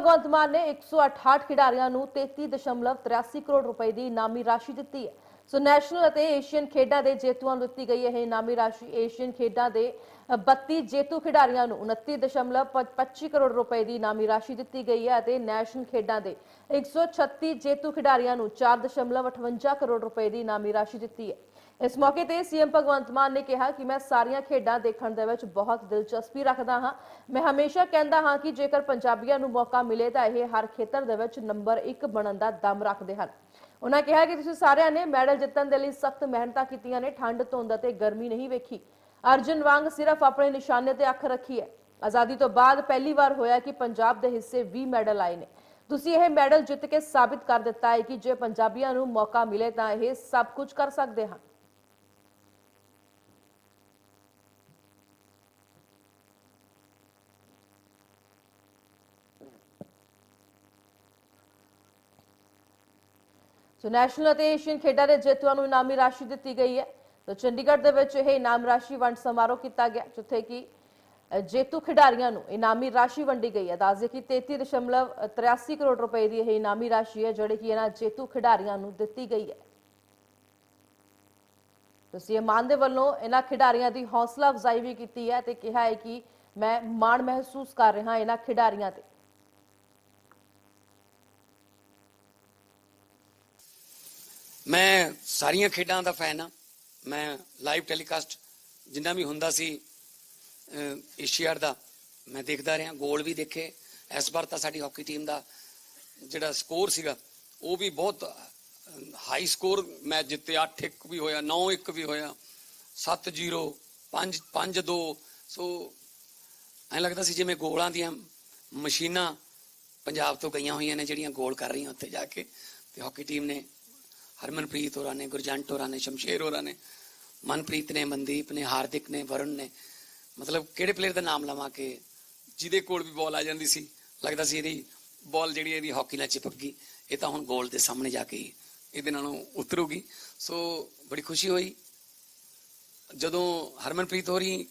ਭਗਵੰਤ ਮਾਨ ਨੇ 168 ਖਿਡਾਰੀਆਂ ਨੂੰ 33.83 ਕਰੋੜ ਰੁਪਏ ਦੀ ਇਨਾਮੀ ਰਾਸ਼ੀ ਦਿੱਤੀ ਹੈ। ਸੋ ਨੈਸ਼ਨਲ ਅਤੇ ਏਸ਼ੀਅਨ ਖੇਡਾਂ ਦੇ ਜੇਤੂਆਂ ਨੂੰ ਦਿੱਤੀ ਗਈ ਇਹ ਇਨਾਮੀ ਰਾਸ਼ੀ ਏਸ਼ੀਅਨ ਖੇਡਾਂ ਦੇ ਅ, 32 ਜੇਤੂ ਖਿਡਾਰੀਆਂ ਨੂੰ 29.25 ਕਰੋੜ ਰੁਪਏ ਦੀ ਇਨਾਮੀ ਰਾਸ਼ੀ ਦਿੱਤੀ ਗਈ ਹੈ ਅਤੇ ਨੈਸ਼ਨਲ ਖੇਡਾਂ ਦੇ 136 ਜੇਤੂ ਖਿਡਾਰੀਆਂ ਨੂੰ 4.58 ਕਰੋੜ ਰੁਪਏ ਦੀ ਇਨਾਮੀ ਰਾਸ਼ੀ ਦਿੱਤੀ ਹੈ। ਇਸ ਮੌਕੇ ਤੇ ਸੀਐਮ ਭਗਵੰਤ ਮਾਨ ਨੇ ਕਿਹਾ ਕਿ ਮੈਂ ਸਾਰੀਆਂ ਖੇਡਾਂ ਦੇਖਣ ਦੇ ਵਿੱਚ ਬਹੁਤ ਦਿਲਚਸਪੀ ਰੱਖਦਾ ਹਾਂ। ਮੈਂ ਹਮੇਸ਼ਾ ਕਹਿੰਦਾ ਹਾਂ ਕਿ ਜੇਕਰ ਪੰਜਾਬੀਆਂ ਨੂੰ ਮੌਕਾ ਮਿਲੇ ਤਾਂ ਇਹ ਹਰ ਖੇਤਰ ਦੇ ਵਿੱਚ ਨੰਬਰ 1 ਬਣਨ ਦਾ ਦਮ ਰੱਖਦੇ ਹਨ। ਉਹਨਾਂ ਕਿਹਾ ਕਿ ਤੁਸੀਂ ਸਾਰਿਆਂ ਨੇ ਮੈਡਲ ਜਿੱਤਣ ਦੇ ਲਈ ਸਖਤ ਮਿਹਨਤਾਂ ਕੀਤੀਆਂ ਨੇ, ਠੰਡ, ਧੁੰਦ ਅਤੇ ਗਰਮੀ ਨਹੀਂ ਵੇਖੀ। ਅਰਜਨ ਵਾਂਗ ਸਿਰਫ ਆਪਣੇ ਨਿਸ਼ਾਨੇ ਤੇ ਅੱਖ ਰੱਖੀ ਹੈ। ਆਜ਼ਾਦੀ ਤੋਂ ਬਾਅਦ ਪਹਿਲੀ ਵਾਰ ਹੋਇਆ ਕਿ ਪੰਜਾਬ ਦੇ ਹਿੱਸੇ 20 ਮੈਡਲ ਆਏ ਨੇ। ਤੁਸੀਂ ਇਹ ਮੈਡਲ ਜਿੱਤ ਕੇ ਸਾਬਿਤ ਕਰ ਦਿੱਤਾ ਹੈ ਕਿ ਜੇ ਪੰਜਾਬੀਆਂ ਨੂੰ ਮੌਕਾ ਮਿਲੇ ਤਾਂ ਇਹ ਸਭ ਕੁਝ ਕਰ ਸਕਦੇ ਹਨ। ਸੋ ਨੈਸ਼ਨਲ ਅਤੇ ਏਸ਼ੀਅਨ ਖੇਡਾਂ ਦੇ ਜੇਤੂਆਂ ਨੂੰ ਇਨਾਮੀ ਰਾਸ਼ੀ ਦਿੱਤੀ ਗਈ ਹੈ। ਸੋ ਚੰਡੀਗੜ੍ਹ ਦੇ ਵਿੱਚ ਇਹ ਇਨਾਮ ਰਾਸ਼ੀ ਵੰਡ ਸਮਾਰੋਹ ਕੀਤਾ ਗਿਆ, ਜਿੱਥੇ ਕਿ ਜੇਤੂ ਖਿਡਾਰੀਆਂ ਨੂੰ ਇਨਾਮੀ ਰਾਸ਼ੀ ਵੰਡੀ ਗਈ ਹੈ। ਦੱਸਦੇ ਕਿ 33.83 ਕਰੋੜ ਰੁਪਏ ਦੀ ਇਹ ਇਨਾਮੀ ਰਾਸ਼ੀ ਹੈ, ਜਿਹੜੀ ਕਿ ਇਹਨਾਂ ਜੇਤੂ ਖਿਡਾਰੀਆਂ ਨੂੰ ਦਿੱਤੀ ਗਈ ਹੈ। ਤੁਸੀਂ ਮਾਨ ਦੇ ਵੱਲੋਂ ਇਹਨਾਂ ਖਿਡਾਰੀਆਂ ਦੀ ਹੌਸਲਾ ਅਫਜ਼ਾਈ ਵੀ ਕੀਤੀ ਹੈ ਤੇ ਕਿਹਾ ਹੈ ਕਿ ਮੈਂ ਮਾਣ ਮਹਿਸੂਸ ਕਰ ਰਿਹਾ ਇਹਨਾਂ ਖਿਡਾਰੀਆਂ ਤੇ। ਮੈਂ ਸਾਰੀਆਂ ਖੇਡਾਂ ਦਾ ਫੈਨ ਆ ਮੈਂ ਲਾਈਵ ਟੈਲੀਕਾਸਟ ਜਿੰਨਾ ਵੀ ਹੁੰਦਾ ਸੀ ਏਸ਼ੀਆਡ ਦਾ, ਮੈਂ ਦੇਖਦਾ ਰਿਹਾ। ਗੋਲ ਵੀ ਦੇਖੇ। ਇਸ ਵਾਰ ਤਾਂ ਸਾਡੀ ਹਾਕੀ ਟੀਮ ਦਾ ਜਿਹੜਾ ਸਕੋਰ ਸੀਗਾ, ਉਹ ਵੀ ਬਹੁਤ ਹਾਈ ਸਕੋਰ ਮੈਚ ਜਿੱਤੇ। 8-1 ਵੀ ਹੋਇਆ 9-1 ਵੀ ਹੋਇਆ 7-0 5 5-2 ਸੋ ਐਂ ਲੱਗਦਾ ਸੀ ਜਿਵੇਂ ਗੋਲਾਂ ਦੀਆਂ ਮਸ਼ੀਨਾਂ ਪੰਜਾਬ ਤੋਂ ਗਈਆਂ ਹੋਈਆਂ ਨੇ, ਜਿਹੜੀਆਂ ਗੋਲ ਕਰ ਰਹੀਆਂ ਉੱਥੇ ਜਾ ਕੇ। ਤੇ ਹਾਕੀ ਟੀਮ ਨੇ ਹਰਮਨਪ੍ਰੀਤ ਹੋਰਾਂ ਨੇ, ਗੁਰਜੰਟ ਹੋਰਾਂ ਨੇ, ਸ਼ਮਸ਼ੇਰ ਹੋਰਾਂ ਨੇ, ਮਨਪ੍ਰੀਤ ਨੇ, ਮਨਦੀਪ ਨੇ, ਹਾਰਦਿਕ ਨੇ, ਵਰੁਣ ਨੇ, ਮਤਲਬ ਕਿਹੜੇ ਪਲੇਅਰ ਦਾ ਨਾਮ ਲਵਾਂ ਕਿ ਜਿਹਦੇ ਕੋਲ ਵੀ ਬਾਲ ਆ ਜਾਂਦੀ ਸੀ, ਲੱਗਦਾ ਸੀ ਇਹਦੀ ਬਾਲ ਜਿਹੜੀ ਇਹਦੀ ਹਾਕੀ ਨਾਲ ਚਿਪਕ ਗਈ, ਇਹ ਤਾਂ ਹੁਣ ਗੋਲ ਦੇ ਸਾਹਮਣੇ ਜਾ ਕੇ ਹੀ ਇਹਦੇ ਨਾਲੋਂ ਉਤਰੂਗੀ। ਸੋ ਬੜੀ ਖੁਸ਼ੀ ਹੋਈ। ਜਦੋਂ ਹਰਮਨਪ੍ਰੀਤ ਹੋਰੀ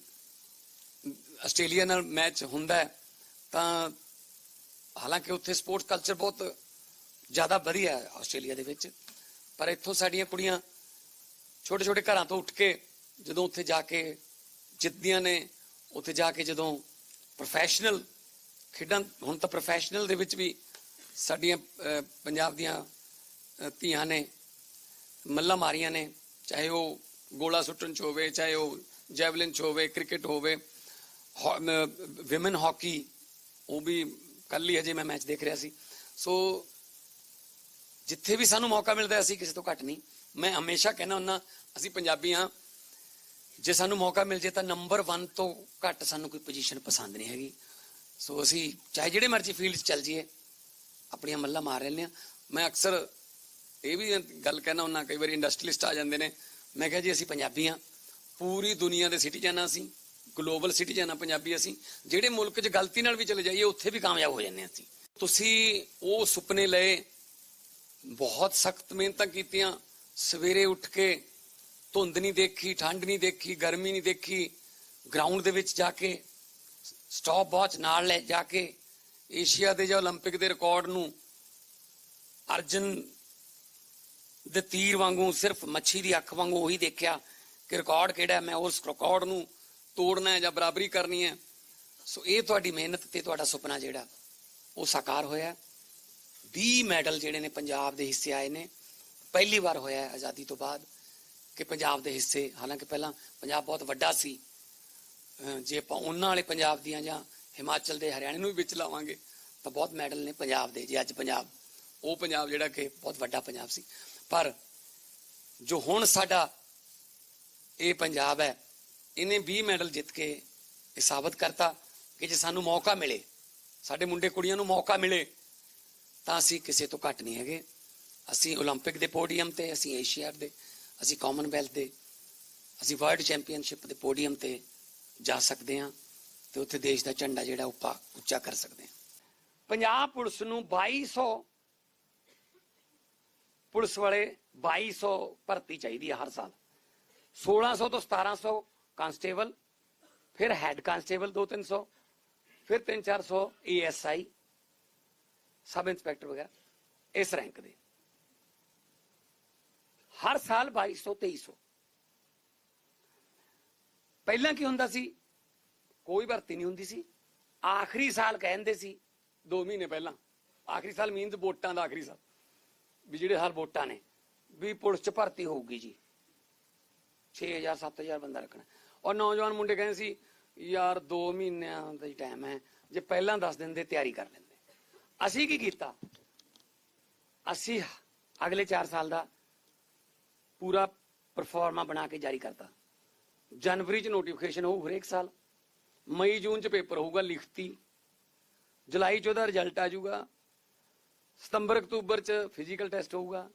ਆਸਟ੍ਰੇਲੀਆ ਨਾਲ ਮੈਚ ਹੁੰਦਾ ਤਾਂ ਹਾਲਾਂਕਿ ਉੱਥੇ ਸਪੋਰਟਸ ਕਲਚਰ ਬਹੁਤ ਜ਼ਿਆਦਾ ਵਧੀਆ ਹੈ ਆਸਟ੍ਰੇਲੀਆ ਦੇ ਵਿੱਚ। ਪਰ ਇੱਥੋਂ ਸਾਡੀਆਂ ਕੁੜੀਆਂ ਛੋਟੇ ਛੋਟੇ ਘਰਾਂ ਤੋਂ ਉੱਠ ਕੇ ਜਦੋਂ ਉੱਥੇ ਜਾ ਕੇ ਜਿੱਤਦੀਆਂ ਨੇ, ਉੱਥੇ ਜਾ ਕੇ ਜਦੋਂ ਪ੍ਰੋਫੈਸ਼ਨਲ ਖੇਡਾਂ, ਹੁਣ ਤਾਂ ਪ੍ਰੋਫੈਸ਼ਨਲ ਦੇ ਵਿੱਚ ਵੀ ਸਾਡੀਆਂ ਪੰਜਾਬ ਦੀਆਂ ਧੀਆਂ ਨੇ ਮੱਲਾ ਮਾਰੀਆਂ ਨੇ, ਚਾਹੇ ਉਹ ਗੋਲਾ ਸੁੱਟਣ ਚ ਹੋਵੇ, ਚਾਹੇ ਉਹ ਜੈਵਲਿਨ ਚ ਹੋਵੇ ਕ੍ਰਿਕਟ ਹੋਵੇ ਵਿਮਨ ਹਾਕੀ ਉਹ ਵੀ ਕੱਲ ਹੀ ਅਜੇ ਮੈਂ ਮੈਚ ਦੇਖ ਰਿਹਾ ਸੀ। ਸੋ ਜਿੱਥੇ ਵੀ ਸਾਨੂੰ ਮੌਕਾ ਮਿਲਦਾ ਅਸੀਂ ਕਿਸੇ ਤੋਂ ਘੱਟ ਨਹੀਂ। ਮੈਂ ਹਮੇਸ਼ਾ ਕਹਿੰਦਾ ਹੁੰਦਾ, ਅਸੀਂ ਪੰਜਾਬੀ ਹਾਂ। ਜੇ ਸਾਨੂੰ ਮੌਕਾ ਮਿਲ ਜੇ ਤਾਂ ਨੰਬਰ 1 ਤੋਂ ਘੱਟ ਸਾਨੂੰ ਕੋਈ ਪੋਜੀਸ਼ਨ ਪਸੰਦ ਨਹੀਂ ਹੈਗੀ। ਸੋ ਅਸੀਂ ਚਾਹੇ ਜਿਹੜੇ ਮਰਜ਼ੀ ਫੀਲਡ 'ਚ ਚੱਲ ਜਾਈਏ, ਆਪਣੀਆਂ ਮੱਲਾਂ ਮਾਰ ਲੈਂਦੇ ਹਾਂ। ਮੈਂ ਅਕਸਰ ਇਹ ਵੀ ਗੱਲ ਕਹਿਣਾ ਹੁੰਦਾ, ਕਈ ਵਾਰੀ ਇੰਡਸਟਰੀਲਿਸਟ ਆ ਜਾਂਦੇ ਨੇ। ਮੈਂ ਕਿਹਾ ਜੀ, ਅਸੀਂ ਪੰਜਾਬੀ ਹਾਂ। ਪੂਰੀ ਦੁਨੀਆ ਦੇ ਸਿਟੀਜ਼ਨ ਹਾਂ ਅਸੀਂ। ਗਲੋਬਲ ਸਿਟੀਜ਼ਨ ਹਾਂ, ਪੰਜਾਬੀ ਅਸੀਂ। ਜਿਹੜੇ ਮੁਲਕ 'ਚ ਗਲਤੀ ਨਾਲ ਵੀ ਚਲੇ ਜਾਈਏ, ਉੱਥੇ ਵੀ ਕਾਮਯਾਬ ਹੋ ਜਾਂਦੇ ਹਾਂ ਅਸੀਂ। ਤੁਸੀਂ ਉਹ ਸੁਪਨੇ ਲਏ ਬਹੁਤ ਸਖਤ ਮਿਹਨਤਾਂ ਕੀਤੀਆਂ ਸਵੇਰੇ ਉੱਠ ਕੇ ਧੁੰਦ ਨਹੀਂ ਦੇਖੀ ਠੰਡ ਨਹੀਂ ਦੇਖੀ ਗਰਮੀ ਨਹੀਂ ਦੇਖੀ ਗਰਾਊਂਡ ਦੇ ਵਿੱਚ ਜਾ ਕੇ ਸਟਾਪ ਵਾਚ ਨਾਲ ਲੈ ਜਾ ਕੇ ਏਸ਼ੀਆ ਦੇ ਜਾਂ 올림픽 ਦੇ ਰਿਕਾਰਡ ਨੂੰ ਅਰਜਨ ਦੇ ਤੀਰ ਵਾਂਗੂ ਸਿਰਫ ਮੱਛੀ ਦੀ ਅੱਖ ਵਾਂਗੂ ਉਹੀ ਦੇਖਿਆ ਕਿ ਰਿਕਾਰਡ ਕਿਹੜਾ ਹੈ, ਮੈਂ ਉਸ ਰਿਕਾਰਡ ਨੂੰ ਤੋੜਨਾ ਹੈ ਜਾਂ ਬਰਾਬਰੀ ਕਰਨੀ ਹੈ ਸੋ ਇਹ ਤੁਹਾਡੀ ਮਿਹਨਤ ਤੇ ਤੁਹਾਡਾ ਸੁਪਨਾ ਜਿਹੜਾ ਉਹ ਸਾਕਾਰ ਹੋਇਆ 20 ਮੈਡਲ ਜਿਹੜੇ ਨੇ ਪੰਜਾਬ ਦੇ ਹਿੱਸੇ ਆਏ ਨੇ। ਪਹਿਲੀ ਵਾਰ ਹੋਇਆ ਹੈ ਆਜ਼ਾਦੀ ਤੋਂ ਬਾਅਦ ਕਿ ਪੰਜਾਬ ਦੇ ਹਿੱਸੇ, ਹਾਲਾਂਕਿ ਪਹਿਲਾਂ ਪੰਜਾਬ ਬਹੁਤ ਵੱਡਾ ਸੀ। ਜੇ ਆਪਾਂ ਉਹਨਾਂ ਵਾਲੇ ਪੰਜਾਬ ਦੀਆਂ ਜਾਂ ਹਿਮਾਚਲ ਦੇ ਹਰਿਆਣੇ ਨੂੰ ਵੀ ਵਿੱਚ ਲਾਵਾਂਗੇ, ਤਾਂ ਬਹੁਤ ਮੈਡਲ ਨੇ ਪੰਜਾਬ ਦੇ। ਜੇ ਅੱਜ ਪੰਜਾਬ, ਉਹ ਪੰਜਾਬ ਜਿਹੜਾ ਕਿ ਬਹੁਤ ਵੱਡਾ ਪੰਜਾਬ ਸੀ। ਪਰ ਜੋ ਹੁਣ ਸਾਡਾ ਇਹ ਪੰਜਾਬ ਹੈ, ਇਹਨੇ 20 ਮੈਡਲ ਜਿੱਤ ਕੇ ਇਹ ਸਾਬਤ ਕਰਤਾ ਕਿ ਜੇ ਸਾਨੂੰ ਮੌਕਾ ਮਿਲੇ, ਸਾਡੇ ਮੁੰਡੇ ਕੁੜੀਆਂ ਨੂੰ ਮੌਕਾ ਮਿਲੇ ਤਾਂ ਅਸੀਂ ਕਿਸੇ ਤੋਂ ਘੱਟ ਨਹੀਂ ਹੈਗੇ ਅਸੀਂ 올림픽 ਦੇ ਪੋਡੀਅਮ ਤੇ ਅਸੀਂ ਏਸ਼ੀਆ ਦੇ ਅਸੀਂ ਕਾਮਨਵੈਲਥ ਦੇ ਅਸੀਂ ਵਰਲਡ ਚੈਂਪੀਅਨਸ਼ਿਪ ਦੇ ਪੋਡੀਅਮ ਤੇ ਜਾ ਸਕਦੇ ਹਾਂ ਤੇ ਉੱਥੇ ਦੇਸ਼ ਦਾ ਝੰਡਾ ਜਿਹੜਾ ਉੱਪਾ ਉੱਚਾ ਕਰ ਸਕਦੇ ਹਾਂ ਪੰਜਾਬ ਪੁਲਿਸ ਨੂੰ 2200 ਪੁਲਿਸ ਵਾਲੇ 2200 ਭਰਤੀ ਚਾਹੀਦੀ ਹੈ ਹਰ ਸਾਲ 1600 ਤੋਂ 1700 ਕਾਂਸਟੇਬਲ ਫਿਰ ਹੈੱਡ ਕਾਂਸਟੇਬਲ 2-300 ਫਿਰ 3-400 ਏਐਸਆਈ ਸਬ ਇੰਸਪੈਕਟਰ ਵਗੈਰਾ, ਇਸ ਰੈਂਕ ਦੇ। ਹਰ ਸਾਲ 2200 2300 ਪਹਿਲਾਂ ਕੀ ਹੁੰਦਾ ਸੀ? ਕੋਈ ਭਰਤੀ ਨਹੀਂ ਹੁੰਦੀ ਸੀ। ਆਖਰੀ ਸਾਲ ਕਹਿੰਦੇ ਸੀ 2 ਮਹੀਨੇ ਪਹਿਲਾਂ, ਆਖਰੀ ਸਾਲ ਮੀਨਸ ਵੋਟਾਂ ਦਾ ਆਖਰੀ ਸਾਲ, ਵੀ ਜਿਹੜੇ ਹਰ ਵੋਟਾਂ ਨੇ, ਵੀ ਪੁਲਿਸ ਚ ਭਰਤੀ ਹੋਊਗੀ ਜੀ। 6000 7000 ਬੰਦਾ ਰੱਖਣਾ। ਔਰ ਨੌਜਵਾਨ ਮੁੰਡੇ ਕਹਿੰਦੇ ਸੀ, ਯਾਰ 2 ਮਹੀਨਿਆਂ ਦਾ ਹੀ ਟਾਈਮ ਹੈ, ਜੇ ਪਹਿਲਾਂ ਦੱਸ ਦਿੰਦੇ, ਤਿਆਰੀ ਕਰ ਲੈਂਦੇ। ਅਸੀਂ ਕੀ ਕੀਤਾ? ਅਸੀਂ ਅਗਲੇ 4 ਸਾਲ ਦਾ ਪੂਰਾ ਪਰਫਾਰਮਾ ਬਣਾ ਕੇ ਜਾਰੀ ਕਰਤਾ। ਜਨਵਰੀ ਚ ਨੋਟੀਫਿਕੇਸ਼ਨ ਹੋਊ ਹਰੇਕ ਸਾਲ। ਮਈ, ਜੂਨ ਚ ਪੇਪਰ ਹੋਊਗਾ ਲਿਖਤੀ। ਜੁਲਾਈ ਚ ਉਹਦਾ ਰਿਜ਼ਲਟ ਆ ਜਾਊਗਾ। ਸਤੰਬਰ, ਅਕਤੂਬਰ ਚ ਫਿਜ਼ੀਕਲ ਟੈਸਟ ਹੋਊਗਾ।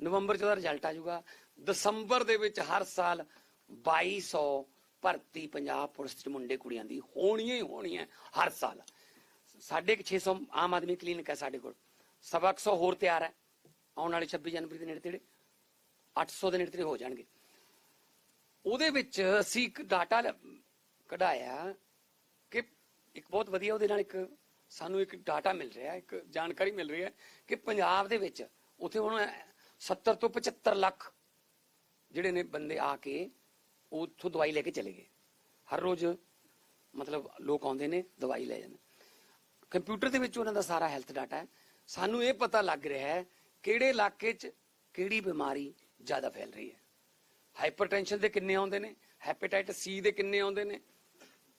ਨਵੰਬਰ ਚ ਉਹਦਾ ਰਿਜ਼ਲਟ ਆ ਜਾਊਗਾ। ਦਸੰਬਰ ਦੇ ਵਿੱਚ ਹਰ ਸਾਲ 2200 ਭਰਤੀ ਪੰਜਾਬ ਪੁਲਿਸ ਚ ਮੁੰਡੇ ਕੁੜੀਆਂ ਦੀ। ਹੋਣੀ ਹੀ ਹੋਣੀ ਹੈ ਹਰ ਸਾਲ। ਸਾਢੇ ਕੁ 600 ਆਮ ਆਦਮੀ ਕਲੀਨਿਕ ਹੈ ਸਾਡੇ ਕੋਲ। ਸਵਾ ਕੁ ਸੌ ਹੋਰ ਤਿਆਰ ਹੈ। ਆਉਣ ਵਾਲੇ 26 ਜਨਵਰੀ ਦੇ ਨੇੜੇ ਤੇੜੇ 800 ਦੇ ਨੇੜੇ ਤੇੜੇ ਹੋ ਜਾਣਗੇ। ਉਹਦੇ ਵਿੱਚ ਅਸੀਂ ਇੱਕ ਡਾਟਾ ਕਢਾਇਆ ਕਿ ਇੱਕ ਬਹੁਤ ਵਧੀਆ ਉਹਦੇ ਨਾਲ ਇੱਕ ਸਾਨੂੰ ਇੱਕ ਡਾਟਾ ਮਿਲ ਰਿਹਾ, ਇੱਕ ਜਾਣਕਾਰੀ ਮਿਲ ਰਹੀ ਹੈ ਕਿ ਪੰਜਾਬ ਦੇ ਵਿੱਚ ਉੱਥੇ ਹੁਣ 70 ਤੋਂ 75 ਲੱਖ ਜਿਹੜੇ ਨੇ ਬੰਦੇ ਆ ਕੇ ਉੱਥੋਂ ਦਵਾਈ ਲੈ ਕੇ ਚਲੇ ਗਏ। ਹਰ ਰੋਜ਼ ਮਤਲਬ ਲੋਕ ਆਉਂਦੇ ਨੇ, ਦਵਾਈ ਲੈ ਜਾਂਦੇ ਕੰਪਿਊਟਰ ਦੇ ਵਿੱਚ ਉਹਨਾਂ ਦਾ ਸਾਰਾ ਹੈਲਥ ਡਾਟਾ ਹੈ। ਸਾਨੂੰ ਇਹ ਪਤਾ ਲੱਗ ਰਿਹਾ ਹੈ ਕਿਹੜੇ ਇਲਾਕੇ 'ਚ ਕਿਹੜੀ ਬਿਮਾਰੀ ਜ਼ਿਆਦਾ ਫੈਲ ਰਹੀ ਹੈ। ਹਾਈਪਰਟੈਂਸ਼ਨ ਦੇ ਕਿੰਨੇ ਆਉਂਦੇ ਨੇ ਹੈਪੇਟਾਈਟਸ ਸੀ ਦੇ ਕਿੰਨੇ ਆਉਂਦੇ ਨੇ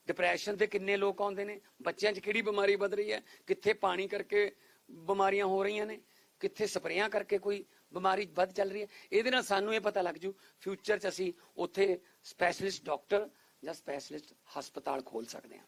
ਡਿਪਰੈਸ਼ਨ ਦੇ ਕਿੰਨੇ ਲੋਕ ਆਉਂਦੇ ਨੇ, ਬੱਚਿਆਂ 'ਚ ਕਿਹੜੀ ਬਿਮਾਰੀ ਵੱਧ ਰਹੀ ਹੈ, ਕਿੱਥੇ ਪਾਣੀ ਕਰਕੇ ਬਿਮਾਰੀਆਂ ਹੋ ਰਹੀਆਂ ਨੇ, ਕਿੱਥੇ ਸਪਰੇਆਂ ਕਰਕੇ ਕੋਈ ਬਿਮਾਰੀ ਵੱਧ ਚੱਲ ਰਹੀ ਹੈ। ਇਹਦੇ ਨਾਲ ਸਾਨੂੰ ਇਹ ਪਤਾ ਲੱਗ ਜੂ ਫਿਊਚਰ 'ਚ ਅਸੀਂ ਉੱਥੇ ਸਪੈਸ਼ਲਿਸਟ ਡਾਕਟਰ ਜਾਂ ਸਪੈਸ਼ਲਿਸਟ ਹਸਪਤਾਲ ਖੋਲ ਸਕਦੇ ਹਾਂ।